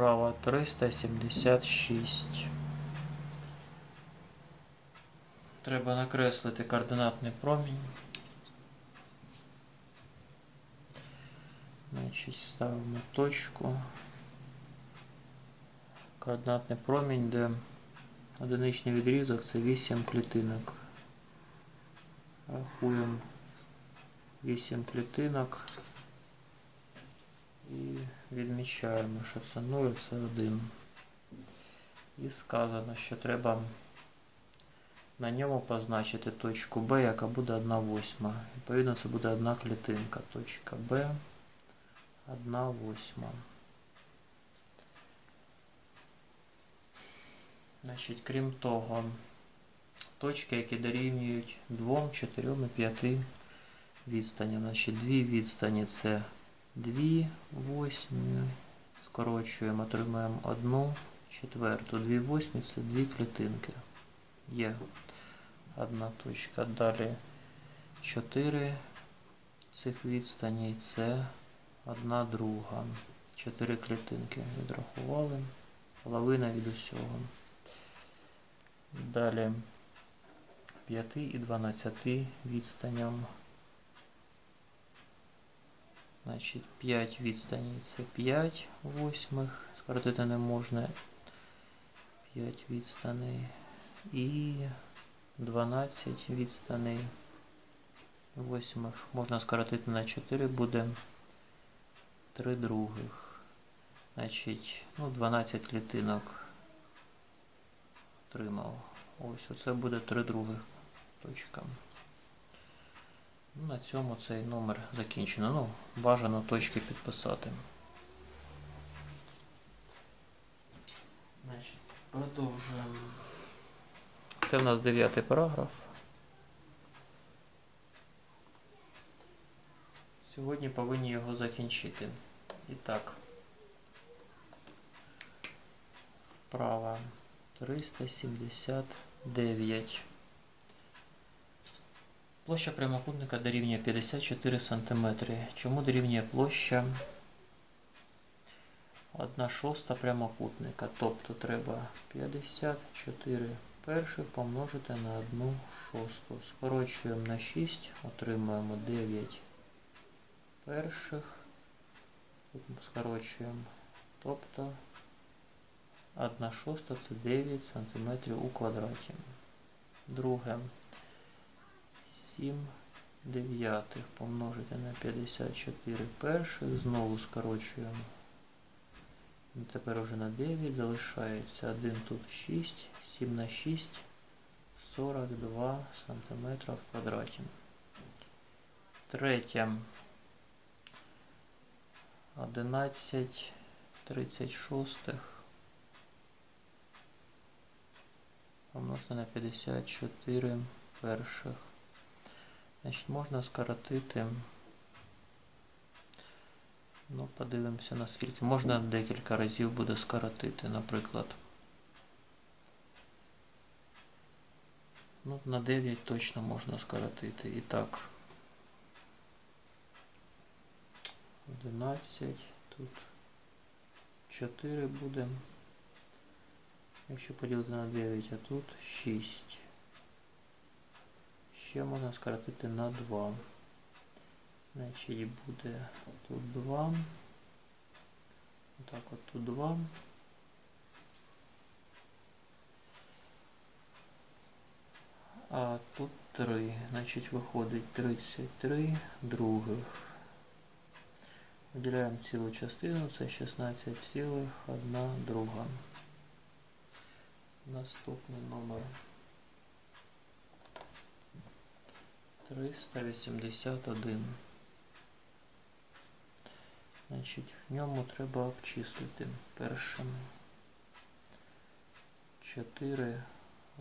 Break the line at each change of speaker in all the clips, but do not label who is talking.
Вправа 376. Треба накреслити координатний промінь. Значить, ставимо точку. Координатний промінь, де одиничний відрізок це 8 клітинок. Рахуємо 8 клітинок і відмічаємо, що це 0, це 1. І сказано, що треба на ньому позначити точку Б, яка буде 1 восьма. Відповідно, це буде одна клітинка. Точка Б 1 восьма. Значить, крім того, точки, які дорівнюють 2, 4 і 5 відстаням. Значить, дві відстані це 2 восьмі. Скорочуємо, отримаємо 1 четверту. 2 восьмі це дві клітинки. Є одна точка. Далі 4 цих відстаней це одна друга. 4 клітинки відрахували. Половина від усього. Далі 5 і 12 відстаням. Значить, 5 відстаней це 5 восьмих. Скоротити не можна 5 відстаней. І 12 відстаней восьмих. Можна скоротити на 4, буде 3 других. Значить, ну, 12 клітинок отримав. Ось оце буде 3 других точка. На цьому цей номер закінчено. Ну, бажано точки підписати. Значить, продовжуємо. Це в нас дев'ятий параграф. Сьогодні повинні його закінчити. І так. Права 379. Площа прямокутника дорівнює 54 см. Чому дорівнює площа 1 шоста прямокутника? Тобто треба 54 перших помножити на 1 шосту. Скорочуємо на 6, отримуємо 9 перших. Тут скорочуємо. Тобто 1 шоста це 9 см у квадраті. Друге. 7 дев'ятих помножити на 54 перших. Знову скорочуємо. Тепер уже на 9 залишається 1 тут 6, 7 на 6, 42 см в квадраті. Третє. 11 36 помножити на 54 перших. Значить, можна скоротити. Ну, подивимося наскільки. Можна декілька разів буде скоротити, наприклад. Ну, на 9 точно можна скоротити. І так. 11. Тут 4 буде. Якщо поділити на 9, а тут 6. Ще можна скоротити на 2. Значить буде тут 2. Отак от тут 2. А тут 3. Значить виходить 33 других. Виділяємо цілу частину, це 16,1 друга. Наступний номер 381. Значить, в ньому треба обчислити першим 4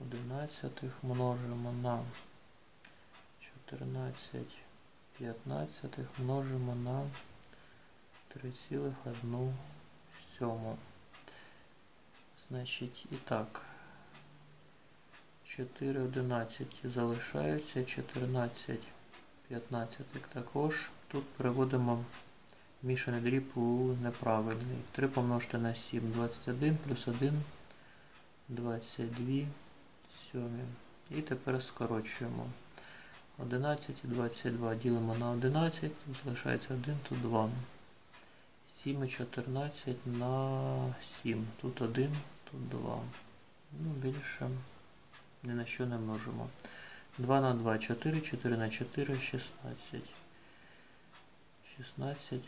одинадцятих множимо на 14 п'ятнадцятих множимо на 3,1 сьому. Значить, і так, 4 11 залишаються, 14 15 також. Тут приводимо Мішаний дріб у неправильний. 3 помножити на 7. 21 плюс 1. 22 сьомі. І тепер скорочуємо. 11 і 22 ділимо на 11, тут залишається 1, тут 2. 7 і 14 на 7. Тут 1, тут 2. Ну, більше ні на що не множимо. 2 на 2 4, 4 на 4 16. 16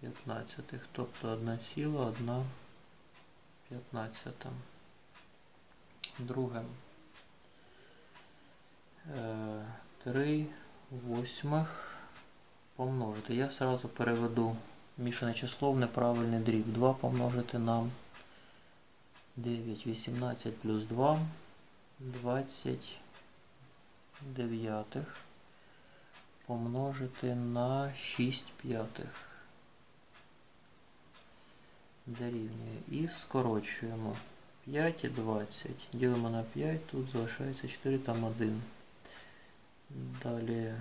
15. Тобто 1 ціла, 1 15. Друге. 3 восьмих помножити. Я сразу переведу мішане число в неправильний дріб. 2 помножити на 9, 18 плюс 2, 20 дев'ятих помножити на 6 п'ятих. Дорівнює. І скорочуємо. 5 і 20. Ділимо на 5, тут залишається 4, там 1. Далі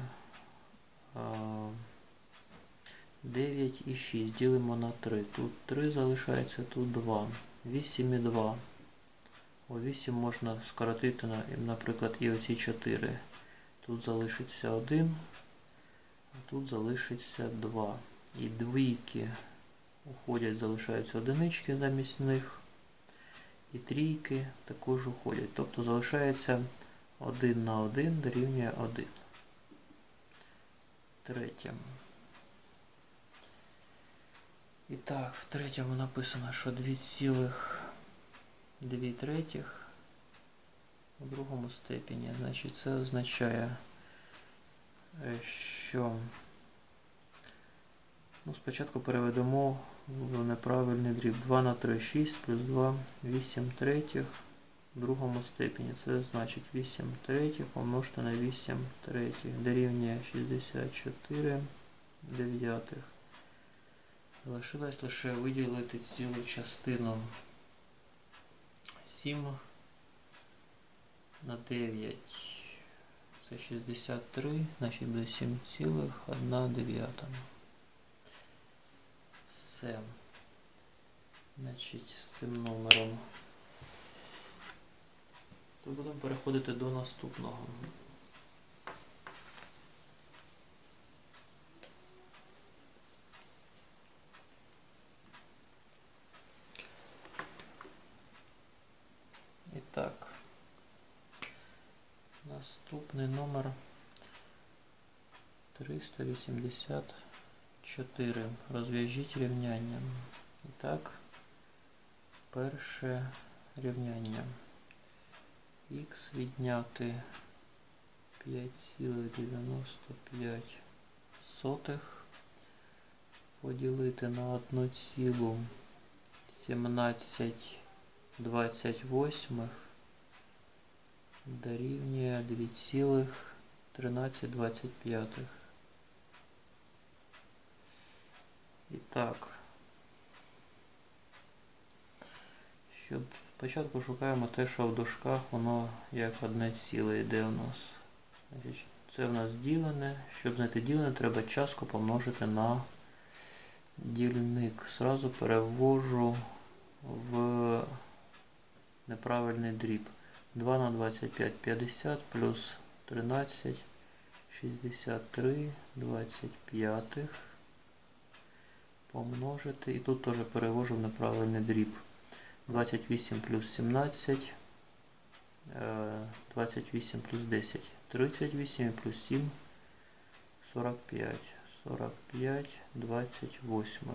9 і 6 ділимо на 3. Тут 3 залишається, тут 2. 8 і 2. О 8 можна скоротити, наприклад, і оці 4. Тут залишиться 1, а тут залишиться 2. І двійки уходять, залишаються одинички замість них. І трійки також уходять. Тобто залишається 1 на 1 дорівнює 1. Третє. І так, в третьому написано, що 2,2 третіх у другому степені. Значить, це означає, що ну, спочатку переведемо в неправильний дріб. 2 на 3, 6 плюс 2, 8 третіх в другому степені. Це значить 8 третіх помножити на 8 третіх. Дорівнює 64 дев'ятих. Залишилось лише виділити цілу частину 7 на 9. Це 63, значить буде 7,1 дев'ята. Все. Значить, з цим номером. То будемо переходити до наступного. І так, наступний номер 384. Розв'яжіть рівняння. І так, перше рівняння. Х відняти 5,95 сотих поділити на 1 цілу 17 28 дорівнює 2,1325. І так, щоб спочатку шукаємо те, що в дужках воно як одне ціле йде у нас. Це в нас ділене. Щоб знайти ділене, треба частку помножити на дільник. Сразу перевожу в неправильний дріб. 2 на 25 50 плюс 13 63 25 помножити. І тут теж перевожу в неправильний дріб. 28 плюс 17 28 плюс 10 38 плюс 7 45 45 28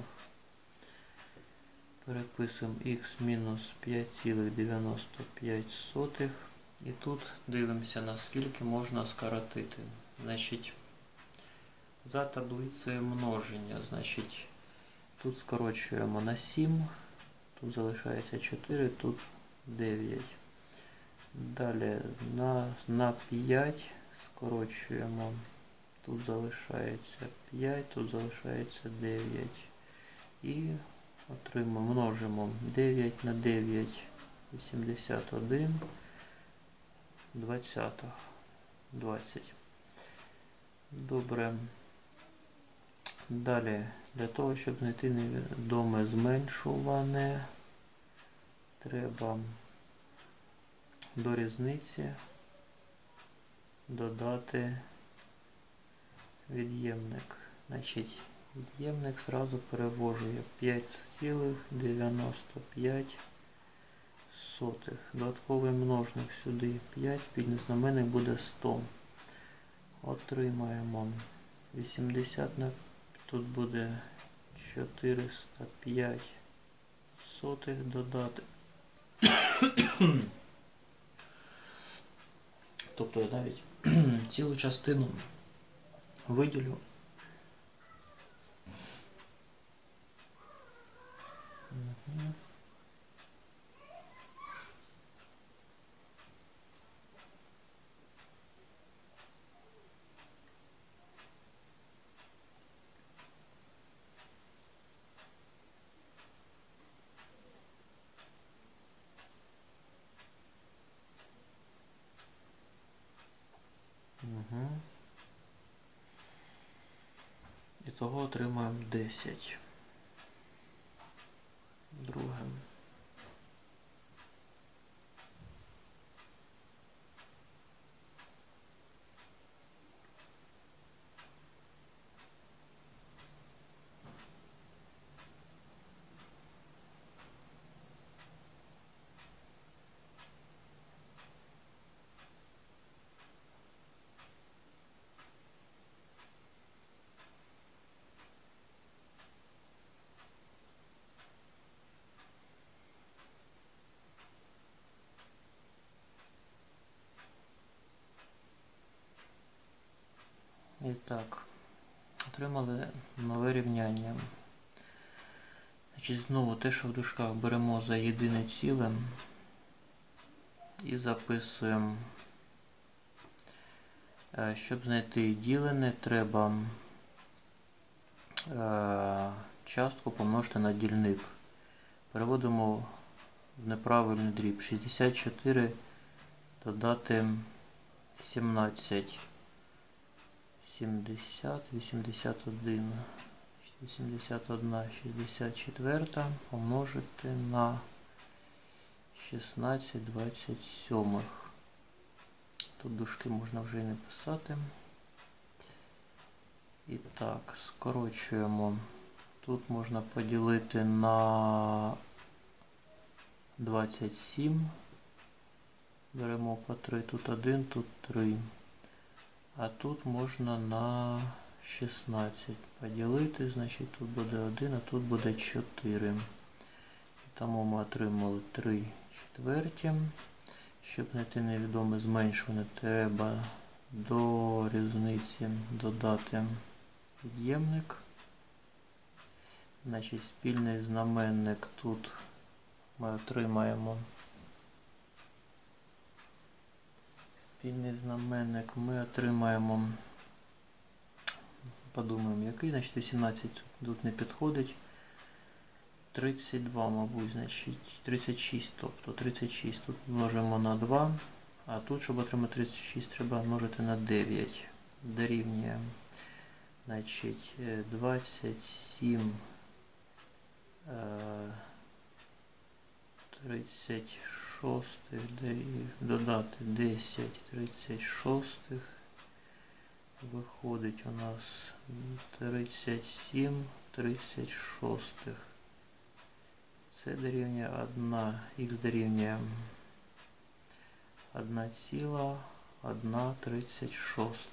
Переписуємо х мінус 5,95. І тут дивимося, наскільки можна скоротити. Значить, за таблицею множення, значить, тут скорочуємо на 7, тут залишається 4, тут 9. Далі на, на 5 скорочуємо, тут залишається 5, тут залишається 9. І Отримаємо, множимо 9 на 9, 81, 20. 20. Добре. Далі Для того, щоб знайти невідоме зменшуване, треба до різниці додати від'ємник. Значить, від'ємник зразу перевожу я 5,95 сотих. Додатковий множник сюди 5, спільний знаменник буде 100. Отримаємо 80 на тут буде 405 сотих додати. Тобто я навіть цілу частину виділю. Угу. Угу. І того отримаємо 10. Друге. І так, отримали нове рівняння. Значить, Знову те, що в дужках беремо за єдине ціле і записуємо. Е, щоб знайти ділене, треба е, частку помножити на дільник. Переводимо в неправильний дріб. 64 додати 17. 70, 81, 81, 64 помножити на 16 27. Тут дужки можна вже і не писати. І так, скорочуємо. Тут можна поділити на 27. Беремо по 3, тут 1, тут 3. А тут можна на 16 поділити, значить тут буде 1, а тут буде 4. Тому ми отримали 3 четверті. Щоб знайти невідоме зменшуване, треба до різниці додати від'ємник. Значить, спільний знаменник тут ми отримаємо. Спільний знаменник ми отримаємо, подумаємо, який, значить 18 тут не підходить. 32, мабуть, значить 36, тобто 36 тут множимо на 2, а тут, щоб отримати 36, треба множити на 9. Дорівнює значить, 27 36 шостих додати 10 36 виходить у нас 37 36. Це дорівнює 1, х дорівнює 1 ціла 1 36.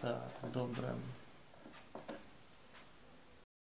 Так, добре.